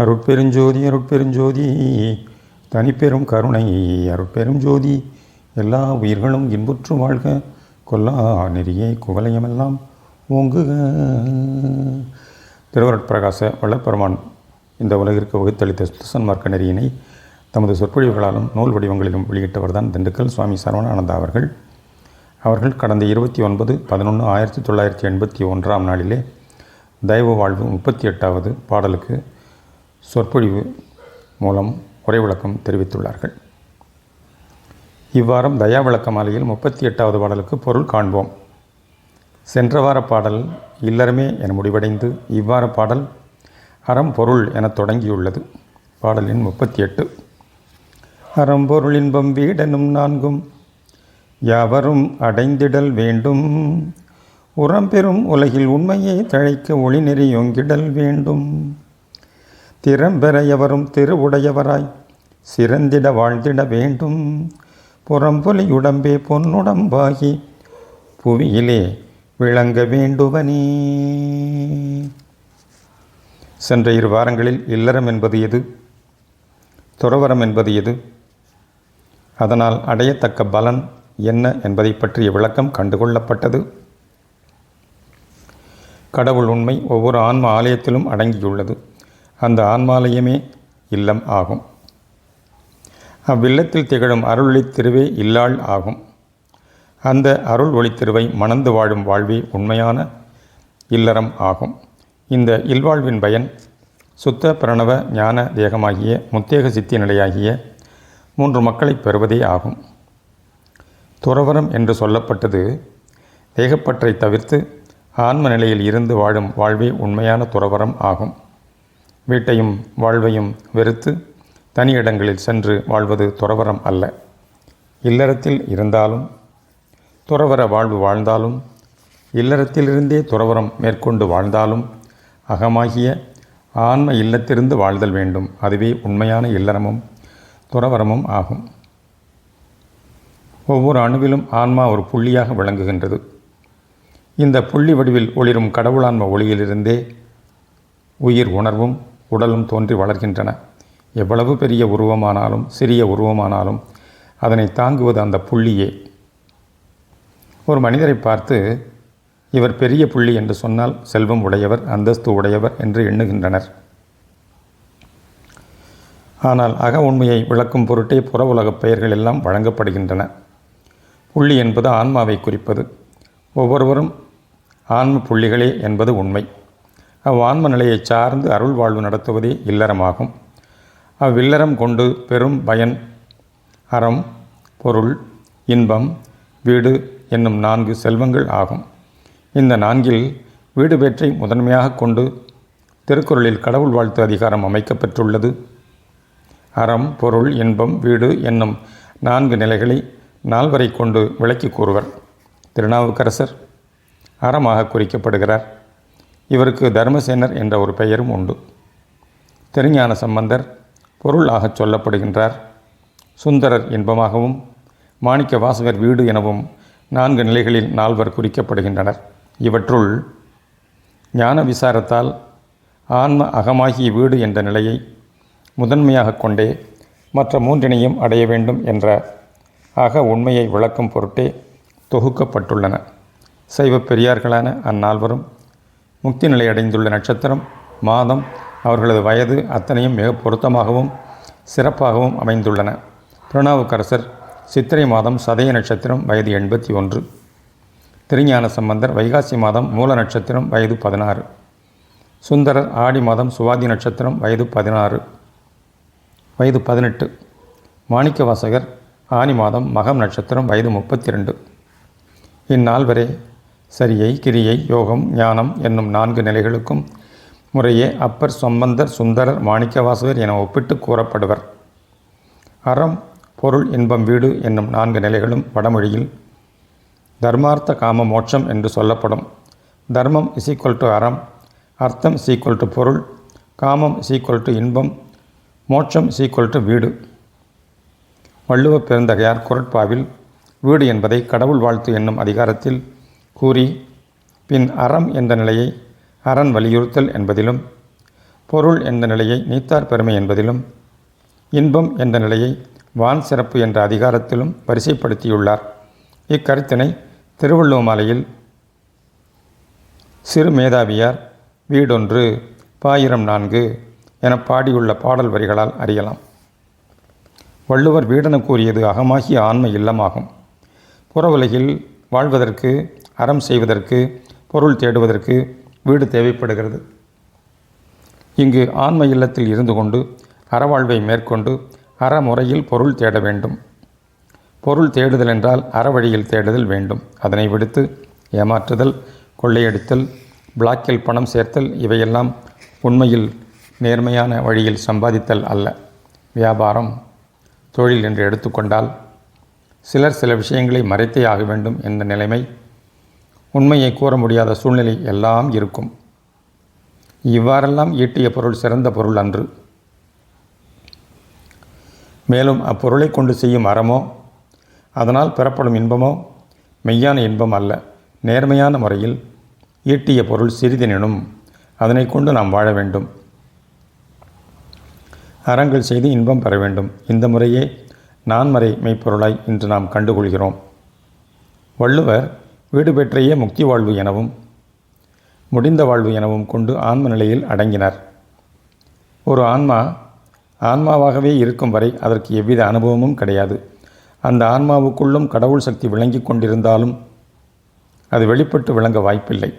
அருட்பெருஞ்சோதி அருட்பெருஞ்சோதி தனிப்பெரும் கருணை அருட்பெரும் ஜோதி எல்லா உயிர்களும் இன்புற்று வாழ்க கொல்லா நெறியே குவலயமெல்லாம் ஓங்குக. திருவருட்பிரகாச வல்லப்பெருமான் இந்த உலகிற்கு வகுத்தளித்த சுத்தசன்மார்க்க நெறியினை தமது சொற்பொழிவுகளாலும் நூல் வடிவங்களிலும் வெளியிட்டவர்தான் திண்டுக்கல் சுவாமி சரவணானந்தா அவர்கள். அவர்கள் கடந்த இருபத்தி ஒன்பது பதினொன்று ஆயிரத்தி தொள்ளாயிரத்தி எண்பத்தி ஒன்றாம் நாளிலே தெய்வ வாழ்வு முப்பத்தி எட்டாவது பாடலுக்கு சொற்பொழிவு மூலம் உரை விளக்கம் தெரிவித்துள்ளார்கள். இவ்வாரம் தயா விளக்க மாலையில் முப்பத்தி எட்டாவது பாடலுக்கு பொருள் காண்போம். சென்ற வார பாடல் இல்லறமே என முடிவடைந்து இவ்வார பாடல் அறம் பொருள் என தொடங்கியுள்ளது. பாடலின் முப்பத்தி எட்டு அறம்பொருள் இன்பம் வீடனும் நான்கும். யாவரும் அடைந்திடல் வேண்டும். உரம் பெறும் உலகில் உண்மையை தழைக்க ஒளிநெறி ஒங்கிடல் வேண்டும். திறம்பெறையவரும் திருவுடையவராய். சிறந்திட வாழ்ந்திட வேண்டும். புறம்பொலி உடம்பே பொன்னுடம்பாகி புவியிலே விளங்க வேண்டுவனே. சென்ற இரு வாரங்களில் இல்லறம் என்பது எது? துறவரம் என்பது எது? அதனால் அடையத்தக்க பலன் என்ன என்பதை பற்றிய விளக்கம் கண்டுகொள்ளப்பட்டது. கடவுள் உண்மை ஒவ்வொரு ஆன்ம ஆலயத்திலும் அடங்கியுள்ளது. அந்த ஆன்மாலயமே இல்லம் ஆகும். அவ்வில்லத்தில் திகழும் அருளொளி திருவே இல்லாள் ஆகும். அந்த அருள் ஒளி திருவை மணந்து வாழும் வாழ்வே உண்மையான இல்லறம் ஆகும். இந்த இல்வாழ்வின் பயன் சுத்த பிரணவ ஞான தேகமாகிய முத்தேக சித்தி நிலையாகிய மூன்று மக்களை பெறுவதே ஆகும். துறவரம் என்று சொல்லப்பட்டது தேகப்பற்றை தவிர்த்து ஆன்ம நிலையில் இருந்து வாழும் வாழ்வே உண்மையான துறவரம் ஆகும். வீட்டையும் வாழ்வையும் வெறுத்து தனி இடங்களில் சென்று வாழ்வது துறவரம் அல்ல. இல்லறத்தில் இருந்தாலும் துறவர வாழ்வு வாழ்ந்தாலும் இல்லறத்திலிருந்தே துறவரம் மேற்கொண்டு வாழ்ந்தாலும் அகமாகிய ஆன்ம இல்லத்திலிருந்து வாழ்தல் வேண்டும். அதுவே உண்மையான இல்லறமும் துறவரமும் ஆகும். ஒவ்வொரு அணுவிலும் ஆன்மா ஒரு புள்ளியாக விளங்குகின்றது. இந்த புள்ளி வடிவில் ஒளிரும் கடவுளான்ம ஒளியிலிருந்தே உயிர் உணர்வும் உடலும் தோன்றி வளர்கின்றன. எவ்வளவு பெரிய உருவமானாலும் சிறிய உருவமானாலும் அதனை தாங்குவது அந்த புள்ளியே. ஒரு மனிதரை பார்த்து இவர் பெரிய புள்ளி என்று சொன்னால் செல்வம் உடையவர் அந்தஸ்து உடையவர் என்று எண்ணுகின்றனர். ஆனால் அக உண்மையை விளக்கும் பொருட்டே புற உலகப் பெயர்கள் எல்லாம் வழங்கப்படுகின்றன. புள்ளி என்பது ஆன்மாவை குறிப்பது. ஒவ்வொருவரும் ஆன்ம புள்ளிகளே என்பது உண்மை. அவ்வான்ம நிலையை சார்ந்து அருள் வாழ்வு நடத்துவதே இல்லறமாகும். அவ்வில்லறம் கொண்டு பெரும் பயன் அறம் பொருள் இன்பம் வீடு என்னும் நான்கு செல்வங்கள் ஆகும். இந்த நான்கில் வீடு பேற்றை முதன்மையாக கொண்டு திருக்குறளில் கடவுள் வாழ்த்து அதிகாரம் அமைக்கப்பெற்றுள்ளது. அறம் பொருள் இன்பம் வீடு என்னும் நான்கு நிலைகளை நால்வரை கொண்டு விளக்கி கூறுவர். திருநாவுக்கரசர் அறமாக குறிக்கப்படுகிறார். இவருக்கு தர்மசேனர் என்ற ஒரு பெயரும் உண்டு. திருஞான சம்பந்தர் பொருளாகச் சொல்லப்படுகின்றார். சுந்தரர் இன்பமாகவும் மாணிக்க வாசகர் வீடு எனவும் நான்கு நிலைகளில் நால்வர் குறிக்கப்படுகின்றனர். இவற்றுள் ஞான விசாரத்தால் ஆன்ம அகமாகிய வீடு என்ற நிலையை முதன்மையாக கொண்டே மற்ற மூன்றினையும் அடைய வேண்டும் என்ற அக உண்மையை விளக்கும் பொருட்டே தொகுக்கப்பட்டுள்ளன. சைவ பெரியார்களான அந்நால்வரும் முக்தி நிலை அடைந்துள்ள நட்சத்திரம் மாதம் அவர்களது வயது அத்தனையும் மிக பொருத்தமாகவும் சிறப்பாகவும் அமைந்துள்ளன. பிரணாவுக்கரசர் சித்திரை மாதம் சதய நட்சத்திரம் வயது எண்பத்தி ஒன்று. திருஞான சம்பந்தர் வைகாசி மாதம் மூல நட்சத்திரம் வயது பதினாறு. சுந்தரர் ஆடி மாதம் சுவாதி நட்சத்திரம் வயது பதினாறு. வயது பதினெட்டு. மாணிக்க வாசகர் ஆனி மாதம் மகம் நட்சத்திரம் வயது முப்பத்தி ரெண்டு இந்நால்வரே சரியை கிரியை யோகம் ஞானம் என்னும் நான்கு நிலைகளுக்கும் முறையே அப்பர் சம்பந்தர் சுந்தரர் மாணிக்கவாசகர் என ஒப்பிட்டு கூறப்படுவர். அறம் பொருள் இன்பம் வீடு என்னும் நான்கு நிலைகளும் வடமொழியில் தர்மார்த்த காம மோட்சம் என்று சொல்லப்படும். தர்மம் இஸ் ஈக்குவல் டு அறம் அர்த்தம் இஸ் ஈக்குவல் டு பொருள் காமம் இஸ் ஈக்குவல் டு இன்பம் மோட்சம் இஸ் ஈக்குவல் டு வீடு. வள்ளுவ பெருந்தகையார் குரட்பாவில் வீடு என்பதை கடவுள் வாழ்த்து என்னும் அதிகாரத்தில் கூறி பின் அறம் என்ற நிலையை அறன் வலியுறுத்தல் என்பதிலும் பொருள் என்ற நிலையை நீத்தார் பெருமை என்பதிலும் இன்பம் என்ற நிலையை வான் சிறப்பு என்ற அதிகாரத்திலும் வரிசைப்படுத்தியுள்ளார். இக்கருத்தினை திருவள்ளுவ மாலையில் சிறு மேதாவியார் வீடொன்று பாயிரம் நான்கு என பாடியுள்ள பாடல் வரிகளால் அறியலாம். வள்ளுவர் வீடென கூறியது அகமாகிய ஆண்மை இல்லமாகும். புற உலகில் வாழ்வதற்கு அறம் செய்வதற்கு பொருள் தேடுவதற்கு வீடு தேவைப்படுகிறது. இங்கு ஆன்ம இல்லத்தில் இருந்து கொண்டு அறவாழ்வை மேற்கொண்டு அறமுறையில் பொருள் தேட வேண்டும். பொருள் தேடுதல் என்றால் அறவழியில் தேடுதல் வேண்டும். அதனை விடுத்து ஏமாற்றுதல் கொள்ளையடித்தல் பிளாக்கில் பணம் சேர்த்தல் இவையெல்லாம் உண்மையில் நேர்மையான வழியில் சம்பாதித்தல் அல்ல. வியாபாரம் தொழில் என்று எடுத்துக்கொண்டால் சிலர் சில விஷயங்களை மறைத்தே ஆக வேண்டும் என்ற நிலைமை உண்மையை கூற முடியாத சூழ்நிலை எல்லாம் இருக்கும். இவ்வாறெல்லாம் ஈட்டிய பொருள் சிறந்த பொருள் அன்று. மேலும் அப்பொருளை கொண்டு செய்யும் அறமோ அதனால் பெறப்படும் இன்பமோ மெய்யான இன்பம் அல்ல. நேர்மையான முறையில் ஈட்டிய பொருள் சிறிதெனினும் அதனை கொண்டு நாம் வாழ வேண்டும். அறங்கள் செய்து இன்பம் பெற வேண்டும். இந்த முறையே நான்மறை மெய்ப்பொருளாய் இன்று நாம் கண்டுகொள்கிறோம். வள்ளுவர் வீடு பெற்றையே முக்தி வாழ்வு எனவும் முடிந்த வாழ்வு எனவும் கொண்டு ஆன்ம நிலையில் அடங்கினார். ஒரு ஆன்மா ஆன்மாவாகவே இருக்கும் வரை அதற்கு எவ்வித அனுபவமும் கிடையாது. அந்த ஆன்மாவுக்குள்ளும் கடவுள் சக்தி விளங்கி கொண்டிருந்தாலும் அது வெளிப்பட்டு விளங்க வாய்ப்பில்லை.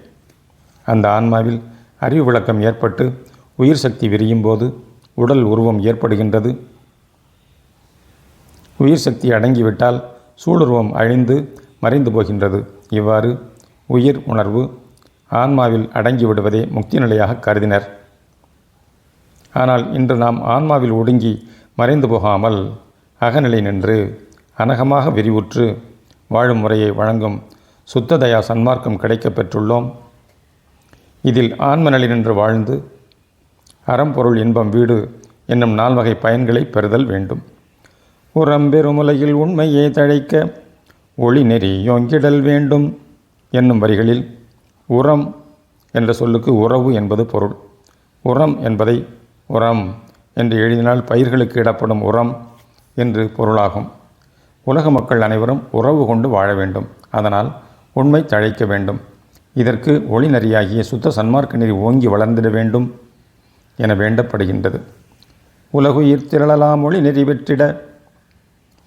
அந்த ஆன்மாவில் அறிவு விளக்கம் ஏற்பட்டு உயிர் சக்தி விரியும் போது உடல் உருவம் ஏற்படுகின்றது. உயிர் சக்தி அடங்கிவிட்டால் சூளுருவம் அழிந்து மறைந்து போகின்றது. இவ்வாறு உயிர் உணர்வு ஆன்மாவில் அடங்கிவிடுவதே முக்தி நிலையாக கருதினர். ஆனால் இன்று நாம் ஆன்மாவில் ஒடுங்கி மறைந்து போகாமல் அகநிலை நின்று அனகமாக விரிவுற்று வாழும் முறையை வழங்கும் சுத்ததயா சன்மார்க்கம் கிடைக்கப் பெற்றுள்ளோம். இதில் ஆன்மநிலை நின்று வாழ்ந்து அறம்பொருள் இன்பம் வீடு என்னும் நால்வகை பயன்களை பெறுதல் வேண்டும். உரம்பெருமுலையில் உண்மையை தழைக்க ஒளி நெறி யோங்கிடல் வேண்டும் என்னும் வரிகளில் உரம் என்ற சொல்லுக்கு உறவு என்பது பொருள். உரம் என்பதை உரம் என்று எழுதினால் பயிர்களுக்கு இடப்படும் உரம் என்று பொருளாகும். உலக மக்கள் அனைவரும் உறவு கொண்டு வாழ வேண்டும். அதனால் உண்மை தழைக்க வேண்டும். இதற்கு ஒளி நெறியாகிய சுத்த சன்மார்க்க நெறி ஓங்கி வளர்ந்திட வேண்டும் என வேண்டப்படுகின்றது. உலகுயிர் திரளலாம் ஒளி நெறி வெற்றிட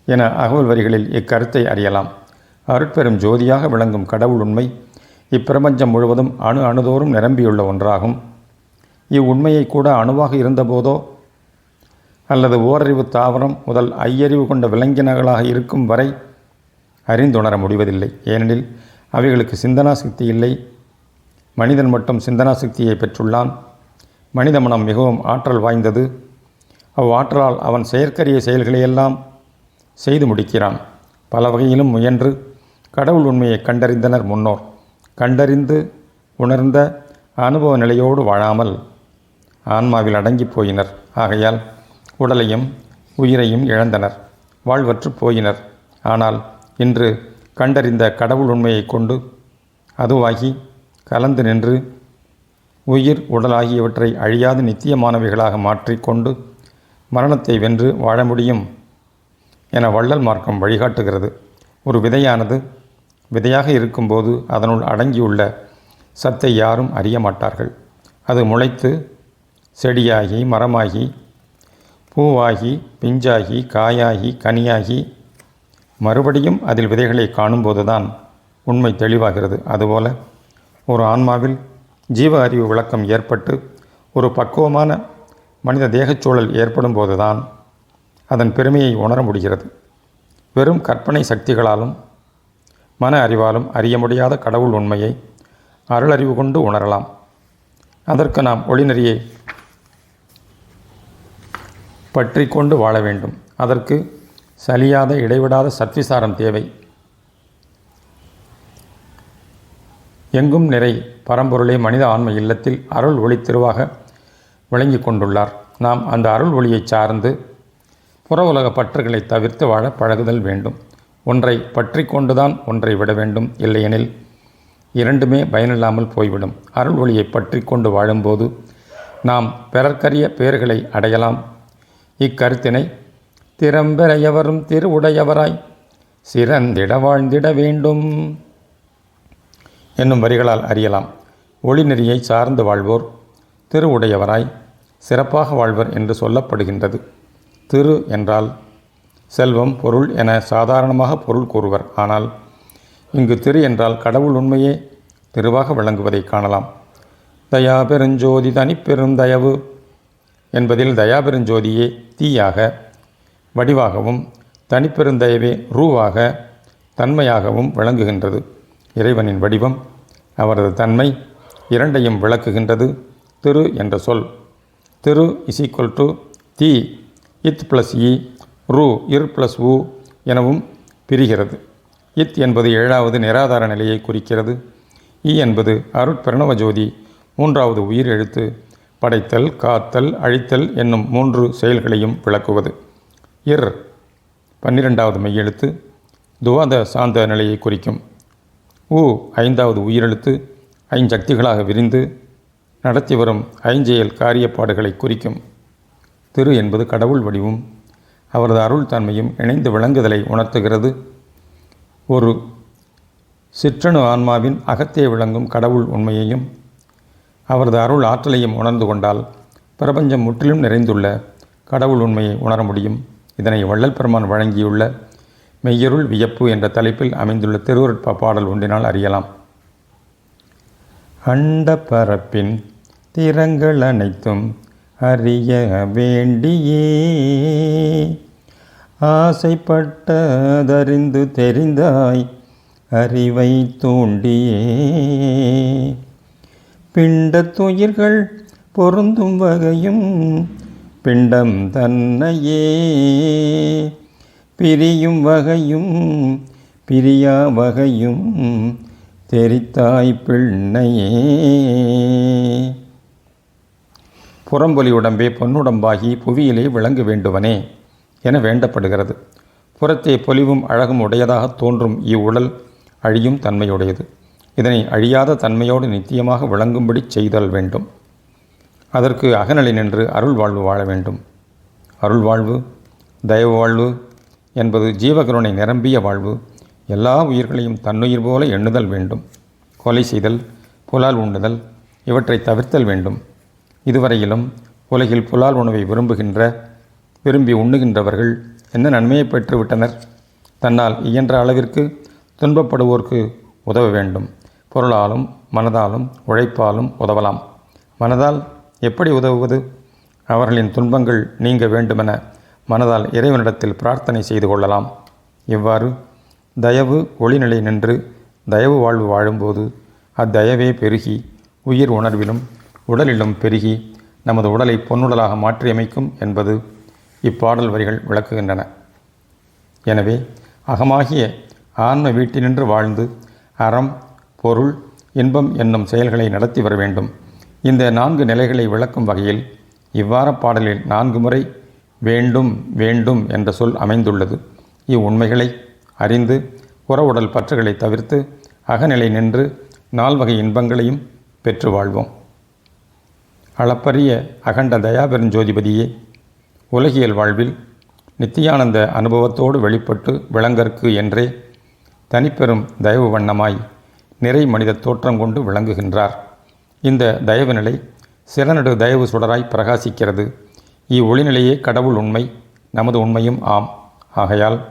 என அகவல் வரிகளில் இக்கருத்தை அறியலாம். அருட்பெரும் ஜோதியாக விளங்கும் கடவுள் உண்மை இப்பிரபஞ்சம் முழுவதும் அணு அணுதோறும் நிரம்பியுள்ள ஒன்றாகும். இவ்வுண்மையை கூட அணுவாக இருந்தபோதோ? அல்லது ஓரறிவு தாவரம் முதல் ஐயறிவு கொண்ட விலங்கினங்களாக இருக்கும் வரை அறிந்துணர முடிவதில்லை. ஏனெனில் அவைகளுக்கு சிந்தனா சக்தி இல்லை. மனிதன் மட்டும் சிந்தனா சக்தியை பெற்றுள்ளான். மனித மனம் மிகவும் ஆற்றல் வாய்ந்தது. அவ்வாற்றலால் அவன் செயற்கரிய செயல்களையெல்லாம் செய்து முடிக்கிறான். பல வகையிலும் முயன்று கடவுள் உண்மையை கண்டறிந்தனர் முன்னோர். கண்டறிந்து உணர்ந்த அனுபவ நிலையோடு வாழாமல் ஆன்மாவில் அடங்கி போயினர். ஆகையால் உடலையும் உயிரையும் இழந்தனர். வாழ்வற்று போயினர். ஆனால் இன்று கண்டறிந்த கடவுள் உண்மையை கொண்டு அதுவாகி கலந்து நின்று உயிர் உடல் ஆகியவற்றை அழியாது நித்தியமானவைகளாக மாற்றிக்கொண்டு மரணத்தை வென்று வாழ முடியும் என வள்ளல் மார்க்கம் வழிகாட்டுகிறது. ஒரு விதையானது விதையாக இருக்கும்போது அதனுள் அடங்கியுள்ள சத்தை யாரும் அறிய மாட்டார்கள். அது முளைத்து செடியாகி மரமாகி பூவாகி பிஞ்சாகி காயாகி கனியாகி மறுபடியும் அதில் விதைகளை காணும்போதுதான் உண்மை தெளிவாகிறது. அதுபோல ஒரு ஆன்மாவில் ஜீவ அறிவு விளக்கம் ஏற்பட்டு ஒரு பக்குவமான மனித தேகச்சூழல் ஏற்படும் போதுதான் அதன் பெருமையை உணர முடிகிறது. வெறும் கற்பனை சக்திகளாலும் மன அறிவாலும் அறிய முடியாத கடவுள் உண்மையை அருளறிவு கொண்டு உணரலாம். அதற்கு நாம் ஒளிநெறியை பற்றி கொண்டு வாழ வேண்டும். அதற்கு சலியாத இடைவிடாத சத்விசாரம் தேவை. எங்கும் நிறை பரம்பொருளே மனித ஆன்ம இல்லத்தில் அருள் ஒளி திருவாக விளங்கி கொண்டுள்ளார். நாம் அந்த அருள் ஒளியை சார்ந்து புற உலக பற்றுகளை தவிர்த்து வாழ பழகுதல் வேண்டும். ஒன்றை பற்றி கொண்டுதான் ஒன்றை விட வேண்டும் இல்லையெனில் இரண்டுமே பயனில்லாமல் போய்விடும். அருள் ஒளியை பற்றி கொண்டு வாழும்போது நாம் பிறர்க்கரிய பேர்களை அடையலாம். இக்கருத்தினை திறம்பெறையவரும் திருவுடையவராய் சிறந்திட வாழ்ந்திட வேண்டும் என்னும் வரிகளால் அறியலாம். ஒளிநெறியை சார்ந்து வாழ்வோர் திருவுடையவராய் சிறப்பாக வாழ்வர் என்று சொல்லப்படுகின்றது. திரு என்றால் செல்வம் பொருள் என சாதாரணமாக பொருள் கூறுவர். ஆனால் இங்கு திரு என்றால் கடவுள் உண்மையே திருவாக விளங்குவதை காணலாம். தயா பெருஞ்சோதி தனிப்பெரும் தயவு என்பதில் தயா பெருஞ்சோதியே தீயாக வடிவாகவும் தனிப்பெருந்தயவே ரூவாக தன்மையாகவும் விளங்குகின்றது. இறைவனின் வடிவம் அவரது தன்மை இரண்டையும் விளக்குகின்றது. திரு என்ற சொல். திரு இஸ் ஈக்குவல் டு தி இத் ப்ளஸ் இ ரூ இர் ப்ளஸ் உ எனவும் பிரிகிறது. இத் என்பது ஏழாவது நிராதார நிலையை குறிக்கிறது. இ என்பது அருட்பிரணவ ஜோதி மூன்றாவது உயிர் எழுத்து படைத்தல் காத்தல் அழித்தல் என்னும் மூன்று செயல்களையும் விளக்குவது. இர் பன்னிரெண்டாவது மெய்யெழுத்து துவாத சாந்த நிலையை குறிக்கும். உ ஐந்தாவது உயிரெழுத்து ஐஞ்சக்திகளாக விரிந்து நடத்தி வரும் ஐஞ்செயல் காரியப்பாடுகளை குறிக்கும். திரு என்பது கடவுள் வடிவும் அவரது அருள் தன்மையும் இணைந்து விளங்குதலை உணர்த்துகிறது. ஒரு சிற்றணு ஆன்மாவின் அகத்தே விளங்கும் கடவுள் உண்மையையும் அவரது அருள் ஆற்றலையும் உணர்ந்து கொண்டால் பிரபஞ்சம் முற்றிலும் நிறைந்துள்ள கடவுள் உண்மையை உணர முடியும். இதனை வள்ளல் பெருமான் வழங்கியுள்ள மெய்யருள் வியப்பு என்ற தலைப்பில் அமைந்துள்ள திருவருட்ப பாடல் ஒன்றினால் அறியலாம். அண்ட பரப்பின் திறங்கள் அனைத்தும் அறிய வேண்டியே. ஆசைப்பட்டதறிந்து தெரிந்தாய் அறிவை தூண்டியே. பிண்டத்துயிர்கள் பொருந்தும் வகையும் பிண்டம் தன்னையே. பிரியும் வகையும் பிரியா வகையும் தெரித்தாய் பிள்ளையே. புறம்பொலி உடம்பே பொன்னுடம்பாகி புவியிலே விளங்க வேண்டுவனே என வேண்டப்படுகிறது. புறத்தே பொலிவும் அழகும் உடையதாக தோன்றும் இவ்வுடல் அழியும் தன்மையுடையது. இதனை அழியாத தன்மையோடு நித்தியமாக விளங்கும்படி செய்தல் வேண்டும். அதற்கு அகநிலை நின்று அருள் வாழ்வு வாழ வேண்டும். அருள் வாழ்வு தயவு வாழ்வு என்பது ஜீவகருணை நிரம்பிய வாழ்வு. எல்லா உயிர்களையும் தன்னுயிர் போல எண்ணுதல் வேண்டும். கொலை செய்தல் புலால் உண்டுதல் இவற்றை தவிர்த்தல் வேண்டும். இதுவரையிலும் உலகில் புலால் உணவை விரும்புகின்ற விரும்பி உண்ணுகின்றவர்கள் என்ன நன்மையை பெற்றுவிட்டனர்? தன்னால் இயன்ற அளவிற்கு துன்பப்படுவோர்க்கு உதவ வேண்டும். பொருளாலும் மனதாலும் உழைப்பாலும் உதவலாம். மனதால் எப்படி உதவுவது? அவர்களின் துன்பங்கள் நீங்க வேண்டுமென மனதால் இறைவனிடத்தில் பிரார்த்தனை செய்து கொள்ளலாம். இவ்வாறு தயவு ஒளிநிலை நின்று தயவு வாழ்வு வாழும்போது அத்தயவே பெருகி உயிர் உணர்விலும் உடலிலும் பெருகி நமது உடலை பொன்னுடலாக மாற்றியமைக்கும் என்பது இப்பாடல் வரிகள் விளக்குகின்றன. எனவே அகமாகிய ஆன்ம வீட்டினின்று வாழ்ந்து அறம் பொருள் இன்பம் என்னும் செயல்களை நடத்தி வர வேண்டும். இந்த நான்கு நிலைகளை விளக்கும் வகையில் இவ்வார பாடலில் நான்கு முறை வேண்டும் வேண்டும் என்ற சொல் அமைந்துள்ளது. இவ்வுண்மைகளை அறிந்து புறவுடல் பற்றுகளை தவிர்த்து அகநிலை நின்று நால்வகை இன்பங்களையும் பெற்று வாழ்வோம். அளப்பரிய அகண்ட தயாபெருஞ்சோதிபதியே உலகியல் வாழ்வில் நித்தியானந்த அனுபவத்தோடு வெளிப்பட்டு விளங்கற்கு என்றே தனிப்பெரும் தயவு வண்ணமாய் நிறை மனித தோற்றம் கொண்டு விளங்குகின்றார். இந்த தயவு நிலை சிறநடு தயவு சுடராய் பிரகாசிக்கிறது. இவ்வொளிநிலையே கடவுள் உண்மை நமது உண்மையும் ஆம். ஆகையால்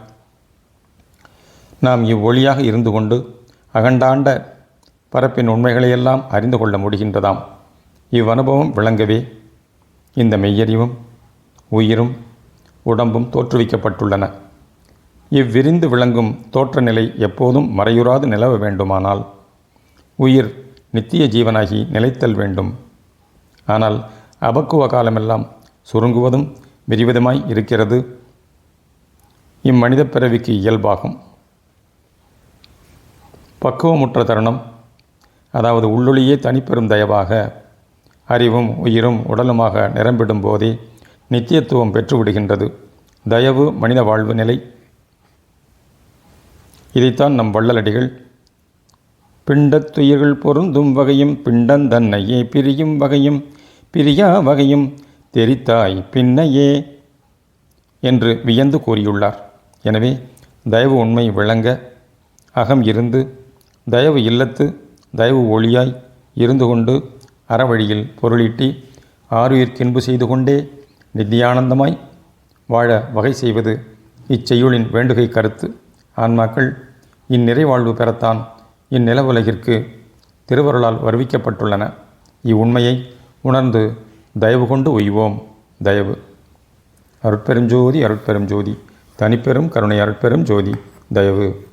நாம் இவ்வொளியாக இருந்து கொண்டு அகண்டாண்ட பரப்பின் உண்மைகளையெல்லாம் அறிந்து கொள்ள முடிகின்றதாம். இவ்வனுபவம் விளங்கவே. இந்த மெய்யறிவும் உயிரும் உடம்பும் தோற்றுவிக்கப்பட்டுள்ளன. இவ்விரிந்து விளங்கும் தோற்ற நிலை எப்போதும் மறையுறாது நிலவ வேண்டுமானால் உயிர் நித்திய ஜீவனாகி நிலைத்தல் வேண்டும். ஆனால் அபக்குவ காலமெல்லாம் சுருங்குவதும் விரிவதுமாய் இருக்கிறது. இம்மனித பிறவிக்கு இயல்பாகும். பக்குவமுற்ற தருணம் அதாவது உள்ளொளியே தனிப்பெரும் தயவாக அறிவும் உயிரும் உடலுமாக நிரம்பிடும் போதே நித்தியத்துவம் பெற்றுவிடுகின்றது. தயவு மனித வாழ்வு நிலை. இதைத்தான் நம் வள்ளலடிகள் பிண்டத்துயிர்கள் பொருந்தும் வகையும் பிண்டந்தன்னையே பிரியும் வகையும் பிரியா வகையும் தெரித்தாய் பின்னையே என்று வியந்து கூறியுள்ளார். எனவே தயவு உண்மை விளங்க அகம் இருந்து தயவு இல்லத்து தயவு ஒளியாய் இருந்து கொண்டு அறவழியில் பொருளீட்டி ஆறுயிர்க்கின்பு செய்து கொண்டே நித்தியானந்தமாய் வாழ வகை செய்வது இச்செய்யுளின் வேண்டுகை கருத்து. ஆன்மாக்கள் இந்நிறைவாழ்வு பெறத்தான் இந்நிலவுலகிற்கு திருவருளால் வருவிக்கப்பட்டுள்ளன. இவ்வுண்மையை உணர்ந்து தயவு கொண்டு உய்வோம் தயவு. அருட்பெரும் ஜோதி அருட்பெரும் ஜோதி தனிப்பெரும் கருணை அருட்பெரும் ஜோதி தயவு.